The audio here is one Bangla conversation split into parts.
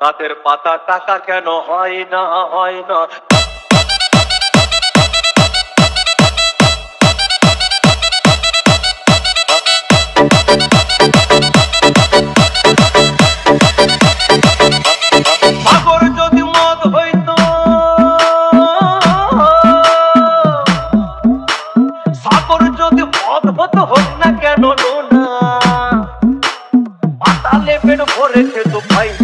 গাছের পাতা টাকা কেন হয় না হয় না? কেন না পাতালে পেট ভরে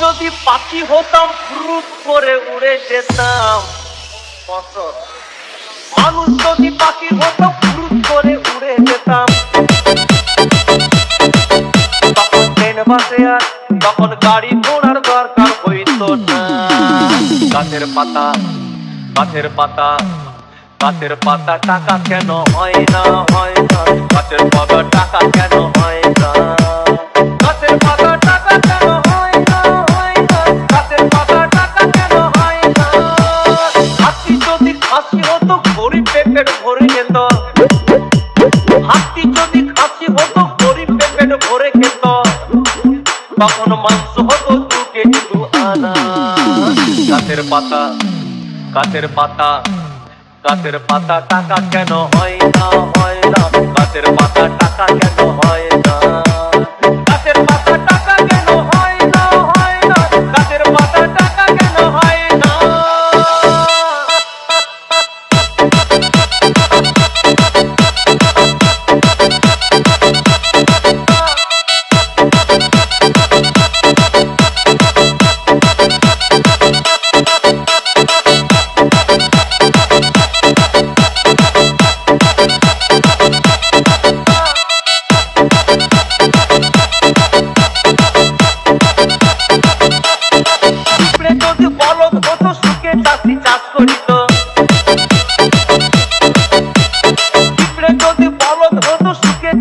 যদি পাখি হতাম ফুরুত করে উড়ে যেতাম। বছর মানুষ যদি পাখি হতাম ফুরুত করে উড়ে যেতাম। তখন ট্রেন বাসে আর তখন গাড়ি ঘোড়ার দরকার হইতো গাছের পাতা গাছের পাতা গাছের পাতা টাকা কেন হয় না হয় না। গাছের পাতা টাকা কেন পেটের ভরে যেত হাতি যদি খাসি হতো গরিব পেট ভরে খেত তখন মাংস হতো দু কেজি পাতা গাছের পাতা গাছের পাতা টাকা কেন হয় না হয় না? গাছের পাতা টাকা কেন হয় না?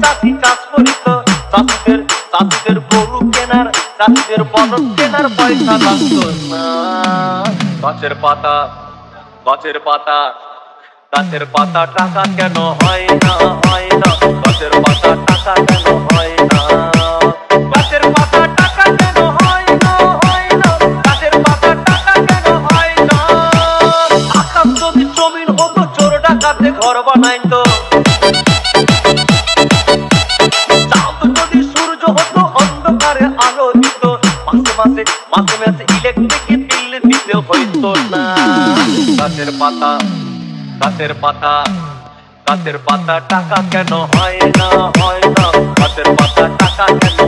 চাষি কাজ করিত চাষিদের চাষিদের গরু কেনার চাষিদের কেনার পয়সা না। গাছের পাতা গাছের পাতা গাছের পাতা টাকা কেন হয় না? মাসে মাঝে মাসে ইলেকট্রিক বিল দিতে হইতো না। গাছের পাতা গাছের পাতা গাছের পাতা টাকা কেন হয় না হয় না। গাছের পাতা টাকা কেন